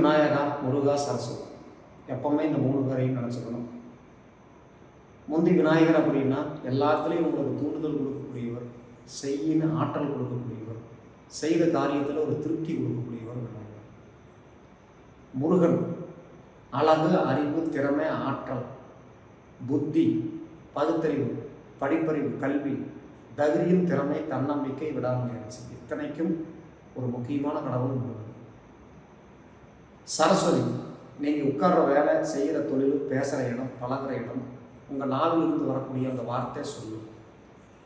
விநாயகா முருகா சரஸ்வதி. எப்பவுமே இந்த மூணு பேரையும் நினச்சிக்கணும். முந்தி விநாயகர் அப்படின்னா எல்லாத்துலேயும் உங்களுக்கு தூண்டுதல் கொடுக்கக்கூடியவர் செய்யின்னு ஆற்றல் கொடுக்கக்கூடியவர் செய்த காரியத்தில் ஒரு திருப்தி கொடுக்கக்கூடியவர் விநாயகர். முருகன் அழகு அறிவு திறமை ஆற்றல் புத்தி பகுத்தறிவு படிப்பறிவு கல்வி தகுதியும் திறமை தன்னம்பிக்கை விடாமல் இருந்துச்சு இத்தனைக்கும் ஒரு முக்கியமான கடவுள் முருகன். சரஸ்வதி நீங்கள் உட்கார்ற வேலை செய்கிற தொழில் பேசுகிற இடம் பழகுற இடம் உங்கள் நாவிலிருந்து வரக்கூடிய அந்த வார்த்தை சொல்லும்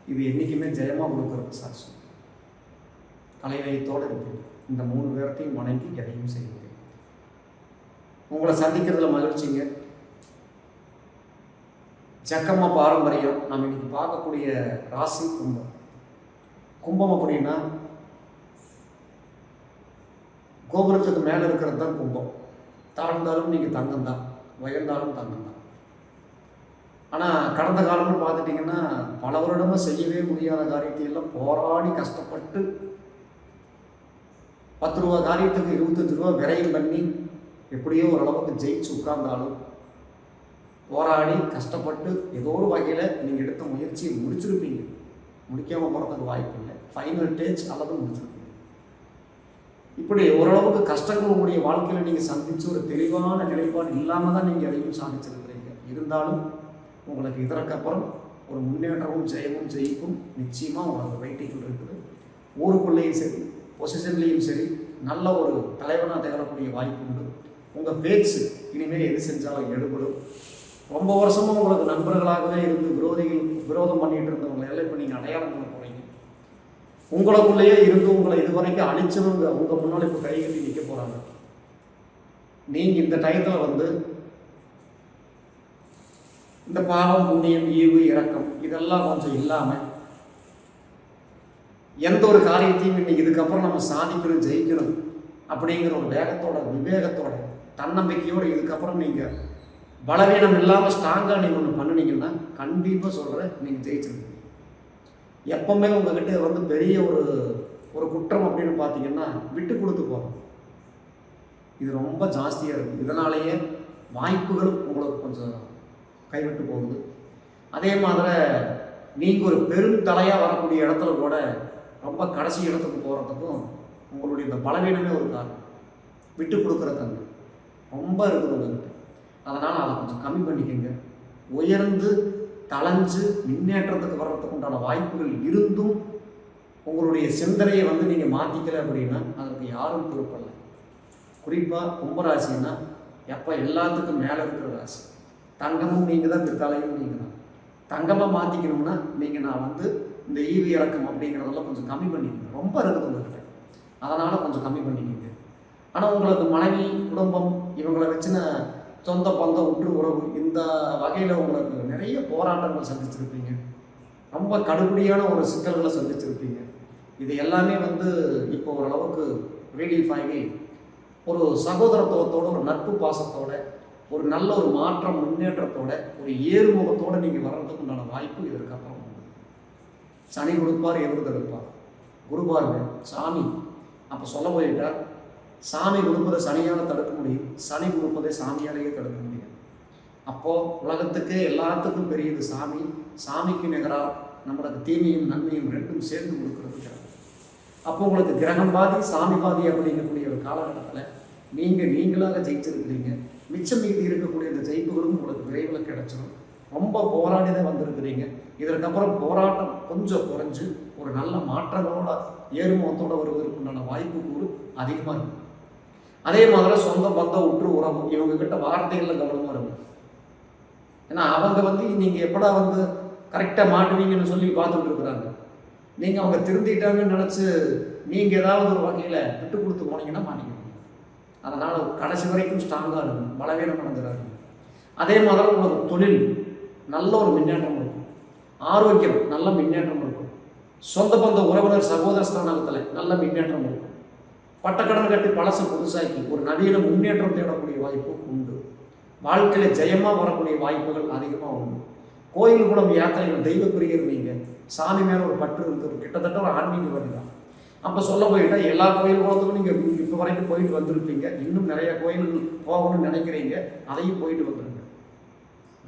இது என்றைக்குமே ஜெயமாக கொடுக்குறது சரஸ்வதி. கலைநயத்தோடு இருக்குது இந்த மூணு பேர்த்தையும் வணங்கி எதையும் செய்யுங்க உங்களை சந்திக்கிறதுல மகிழ்ச்சிங்க ஜக்கம்மா பாரம்பரியம் நம்ம இன்னைக்கு பார்க்கக்கூடிய ராசி கும்பம். கும்பம் அப்படின்னா கோபுரத்துக்கு மேலே இருக்கிறது தான் கும்பம். தாழ்ந்தாலும் நீங்கள் தங்கம் தான் உயர்ந்தாலும் தங்கம் தான் ஆனால் கடந்த காலம்னு பார்த்துட்டிங்கன்னா பல வருடமாக செய்யவே முடியாத காரியத்தை எல்லாம் போராடி கஷ்டப்பட்டு பத்து ரூபா காரியத்துக்கு இருபத்தஞ்சு ரூபா விரயம் பண்ணி எப்படியோ ஓரளவுக்கு ஜெயிச்சு உட்கார்ந்தாலும் போராடி கஷ்டப்பட்டு ஏதோ ஒரு வகையில் நீங்கள் எடுத்த முயற்சியை முடிச்சிருப்பீங்க. முடிக்காமல் போகிறதுக்கு வாய்ப்பு இல்லை ஃபைனல் டேஜ் அளவு முடிச்சிருப்பீங்க. இப்படி ஓரளவுக்கு கஷ்டங்கள் உங்களுடைய வாழ்க்கையில் நீங்கள் சந்தித்து ஒரு தெளிவான நிலைப்பாடு இல்லாமல் தான் நீங்கள் எதையும் சாதிச்சிருக்கிறீங்க. இருந்தாலும் உங்களுக்கு இதற்கப்புறம் ஒரு முன்னேற்றமும் ஜெயமும் ஜெயிக்கும் நிச்சயமாக உங்களுக்கு வெயிட்டிகள் இருக்குது. ஊருக்குள்ளேயும் சரி பொசிஷன்லேயும் சரி நல்ல ஒரு தலைவனாக திகழக்கூடிய வாய்ப்பு உண்டு. உங்கள் பேச்சு இனிமேல் எது செஞ்சாலும் எடுபடும். ரொம்ப வருஷமும் உங்களுக்கு நண்பர்களாகவே இருந்து விரோதிகள் விரோதம் பண்ணிகிட்டு இருந்தவங்களை எல்லாம் இப்போ நீங்கள் அடையாளம் உங்களுக்குள்ளேயே இருந்து உங்களை இதுவரைக்கும் அழிச்சவங்க உங்கள் முன்னால் இப்போ கை கட்டி நிற்க போகிறாங்க நீங்கள் இந்த டயத்தில் வந்து இந்த பாவம் புண்ணியம் ஈவு இறக்கம் இதெல்லாம் கொஞ்சம் இல்லாமல் எந்த ஒரு காரியத்தையும் இன்னைக்கு இதுக்கப்புறம் நம்ம சாதிக்கணும் ஜெயிக்கணும் அப்படிங்கிற ஒரு வேகத்தோட விவேகத்தோட தன்னம்பிக்கையோடு இதுக்கப்புறம் நீங்கள் பலவீனம் இல்லாமல் ஸ்ட்ராங்காக நீங்கள் ஒன்று பண்ணுனீங்கன்னா கண்டிப்பாக சொல்கிறேன் நீங்கள் ஜெயிச்சிருக்கீங்க எப்பவுமே உங்ககிட்ட வந்து பெரிய ஒரு ஒரு குற்றம் அப்படின்னு பார்த்தீங்கன்னா விட்டு கொடுத்து போகிறோம் இது ரொம்ப ஜாஸ்தியாக இருக்குது இதனாலேயே வாய்ப்புகளும் உங்களுக்கு கொஞ்சம் கைவிட்டு போகுது. அதே மாதிரி நீங்கள் ஒரு பெரும் தலையாக வரக்கூடிய இடத்துல கூட ரொம்ப கடைசி இடத்துக்கு போகிறதுக்கும் உங்களுடைய இந்த பலவீனமே ஒரு காரணம். விட்டு கொடுக்குற தன்மை. ரொம்ப இருக்குது உங்கள்கிட்ட அதனால் அதை கொஞ்சம் கம்மி பண்ணிக்கோங்க. உயர்ந்து தளைஞ்சு முன்னேற்றத்துக்கு வர்றதுக்கு உண்டான வாய்ப்புகள் இருந்தும் உங்களுடைய சிந்தனையை வந்து நீங்கள் மாற்றிக்கல அப்படின்னா அதற்கு யாரும் பொறுப்பல்ல. குறிப்பாக கும்பராசின்னா எப்போ எல்லாத்துக்கும் மேலே இருக்கிற ராசி. தங்கமும் நீங்கள் தான் பிற்காலையும் நீங்கள் தான் தங்கமாக மாற்றிக்கணும்னா நீங்கள் நான் வந்து இந்த ஈவி இறக்கம் அப்படிங்கிறதெல்லாம் கொஞ்சம் கம்மி பண்ணிக்கணும் ரொம்ப இருக்குது உங்கள்கிட்ட அதனால் கொஞ்சம் கம்மி பண்ணிக்கிங்க. ஆனால் உங்களுக்கு மனைவி குடும்பம் இவங்களை வச்சுன்னா சொந்த பந்தம் உற்று உறவு இந்த வகையில் உங்களுக்கு நிறைய போராட்டங்கள் சந்திச்சிருப்பீங்க. ரொம்ப கடுபடியான ஒரு சிக்கல்களை சந்திச்சிருப்பீங்க. இது எல்லாமே வந்து இப்போ ஓரளவுக்கு ரீலீஃப் ஆகி ஒரு சகோதரத்துவத்தோட ஒரு நட்பு பாசத்தோட ஒரு நல்ல ஒரு மாற்றம் முன்னேற்றத்தோட ஒரு ஏறுமுகத்தோடு நீங்கள் வர்றதுக்கு உண்டான வாய்ப்பு இதற்கப்புறம் உண்டு. சனி கொடுப்பார் எதிர்த்து எடுப்பார். குருபாருங்க சாமி. அப்போ சொல்ல போயிட்டார் சாமி கொடுப்பதை சனியால் தடுக்க முடியும். சனி கொடுப்பதை சாமியாலேயே தடுக்க முடியும். அப்போது உலகத்துக்கு எல்லாத்துக்கும் பெரியது சாமி. சாமிக்கு நிகராக நம்மளுக்கு தீமையும் நன்மையும் ரெண்டும் சேர்ந்து கொடுக்கறது அப்போ உங்களுக்கு கிரகம் பாதி சாமி பாதி அப்படிங்கக்கூடிய ஒரு காலகட்டத்தில் நீங்கள் நீங்களாக ஜெயிச்சிருக்கிறீங்க. மிச்சம் மீதி இருக்கக்கூடிய இந்த ஜெயிப்புகளும் உங்களுக்கு விரைவில் கிடைச்சிடும் ரொம்ப போராடி தான் வந்திருக்கிறீங்க. இதற்கப்புறம் போராட்டம் கொஞ்சம் குறைஞ்சு ஒரு நல்ல மாற்றங்களோட ஏறுமுகத்தோடு வருவதற்குண்டான வாய்ப்பு கூறு அதிகமாக இருக்கும். அதே மாதிரி சொந்த பந்தம் உற்று உறவு. இவங்க கிட்ட வார்த்தைகளில் கவனமாக இருக்கும் ஏன்னா அவங்க வந்து நீங்கள் எப்படா வந்து கரெக்டாக மாட்டுவீங்கன்னு சொல்லி பார்த்துட்டு இருக்கிறாங்க. நீங்கள் அவங்க திருந்திட்டாங்கன்னு நினச்சி நீங்கள் ஏதாவது ஒரு வகையில் விட்டு கொடுத்து போனீங்கன்னா மாட்டிக்கணும் அதனால் கடைசி வரைக்கும் ஸ்ட்ராங்காக இருக்கும் பலவீனம் அடைஞ்சிடாது அதே மாதிரி உங்களுக்கு தொழில். நல்ல ஒரு முன்னேற்றம் இருக்கும். ஆரோக்கியம். நல்ல முன்னேற்றம் இருக்கும். சொந்த பந்த உறவினர் சகோதர ஸ்தானத்தில் நல்ல முன்னேற்றம் இருக்கும். பட்டக்கடன் கட்டி பழசை புதுசாக்கி ஒரு நவீன முன்னேற்றம் தேடக்கூடிய வாய்ப்பு உண்டு. வாழ்க்கையில் ஜெயமாக வரக்கூடிய வாய்ப்புகள் அதிகமாக உண்டு. கோயில் குளம் யாத்திரைகள் தெய்வ பிரியர் நீங்கள் சாமி மேலே ஒரு பற்று இருக்குது கிட்டத்தட்ட ஒரு ஆன்மீகவாதி தான். அப்போ சொல்ல போயிட்டா எல்லா கோயில் குளத்துக்கும் நீங்கள் இப்போ வரைக்கும் போயிட்டு வந்திருப்பீங்க. இன்னும் நிறைய கோயில்கள் போகணும்னு நினைக்கிறீங்க. அதையும் போயிட்டு வந்துருங்க.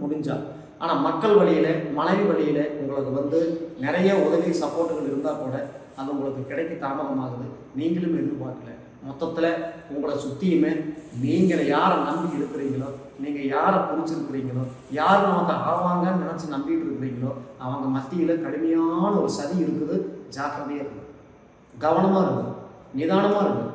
முடிஞ்சா. ஆனால் மக்கள் வழியில் மனைவி வழியில் உங்களுக்கு வந்து நிறைய உதவி சப்போர்ட்டுகள் இருந்தால் கூட அது உங்களுக்கு கிடைக்க தாமதமாகுது. நீங்களும் எதிர்பார்க்கல. மொத்தத்தில் உங்களை சுற்றியுமே நீங்கள் யாரை நம்பி இருக்கிறீங்களோ நீங்கள் யாரை பிடிச்சிருக்கிறீங்களோ யார் நமக்கு ஆவாங்கன்னு நினச்சி நம்பிட்டு இருக்கிறீங்களோ அவங்க மத்தியில் கடுமையான ஒரு சதி இருக்குது. ஜாக்கிரதையாக இருக்குது கவனமாக இருக்குது நிதானமாக இருக்குது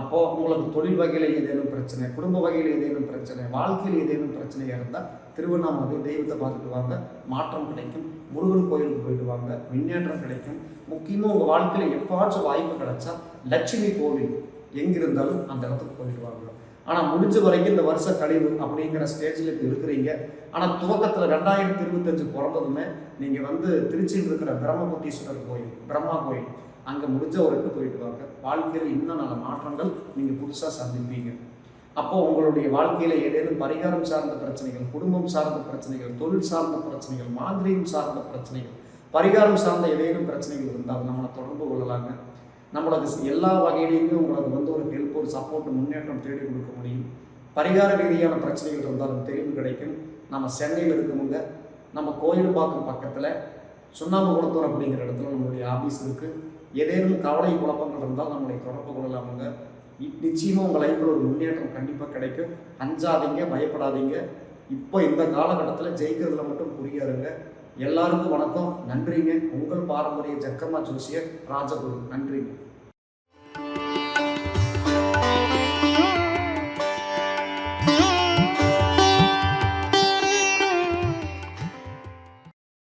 அப்போது உங்களுக்கு தொழில் வகையில் ஏதேனும் பிரச்சனை குடும்ப வகையில் ஏதேனும் பிரச்சனை வாழ்க்கையில் ஏதேனும் பிரச்சனையாக இருந்தால் திருவண்ணாமலை தெய்வத்தை பார்த்துட்டு வாங்க. மாற்றம் கிடைக்கும் முருகன் கோயிலுக்கு போயிட்டு வாங்க. முன்னேற்றம் கிடைக்கும். முக்கியமாக உங்கள் வாழ்க்கையில் எப்போவாச்சும் வாய்ப்பு கிடைச்சா லட்சுமி கோவில் எங்கிருந்தாலும் அந்த இடத்துக்கு போயிட்டு வாங்க. ஆனால் முடிஞ்ச வரைக்கும் இந்த வருஷ கழிவு அப்படிங்கிற ஸ்டேஜில் இப்போ இருக்கிறீங்க. ஆனால் துவக்கத்தில் ரெண்டாயிரத்தி இருபத்தஞ்சு பிறந்ததுமே நீங்கள் வந்து திருச்சியில் இருக்கிற பிரம்மபுத்தீஸ்வரர் கோயில் பிரம்மா கோயில். அங்கே முடிஞ்ச வரைக்கும் போயிட்டு வாங்க. வாழ்க்கையில் இன்னும் நல்ல மாற்றங்கள் நீங்கள் புதுசாக சந்திப்பீங்க. அப்போது உங்களுடைய வாழ்க்கையில் ஏதேனும் பரிகாரம் சார்ந்த பிரச்சனைகள் குடும்பம் சார்ந்த பிரச்சனைகள் தொழில் சார்ந்த பிரச்சனைகள் மாந்திரீகம் சார்ந்த பிரச்சனைகள் பரிகாரம் சார்ந்த ஏதேனும் பிரச்சனைகள் இருந்தால் நம்மளை தொடர்பு கொள்ளலாங்க. நம்மளது எல்லா வகையிலையுமே உங்களுக்கு வந்து ஒரு ஹெல்ப் ஒரு சப்போர்ட் முன்னேற்றம் தேடி கொடுக்க முடியும். பரிகார ரீதியான பிரச்சனைகள் இருந்தாலும் தெளிவு கிடைக்கும். நம்ம சென்னையில் இருக்கவங்க நம்ம கோயில்பாக்கம் பக்கத்தில் சுண்ணாம்பு குளத்தூர் அப்படிங்கிற இடத்துல நம்மளுடைய ஆஃபீஸ் இருக்குது ஏதேனும் கவலை குழப்பங்கள் இருந்தால் நம்மளை தொடர்பு கொள்ளலாமுங்க. நிச்சயமாக உங்கள் லைஃப்பில் ஒரு முன்னேற்றம் கண்டிப்பாக கிடைக்கும். அஞ்சாதீங்க பயப்படாதீங்க. இப்போ இந்த காலகட்டத்தில் ஜெயிக்கிறதுல மட்டும் புரியாருங்க எல்லாருக்கும் வணக்கம் நன்றிங்க. உங்கள் பாரம்பரிய ஜக்கம்மா ஜோசியர் ராஜகுரு. நன்றிங்க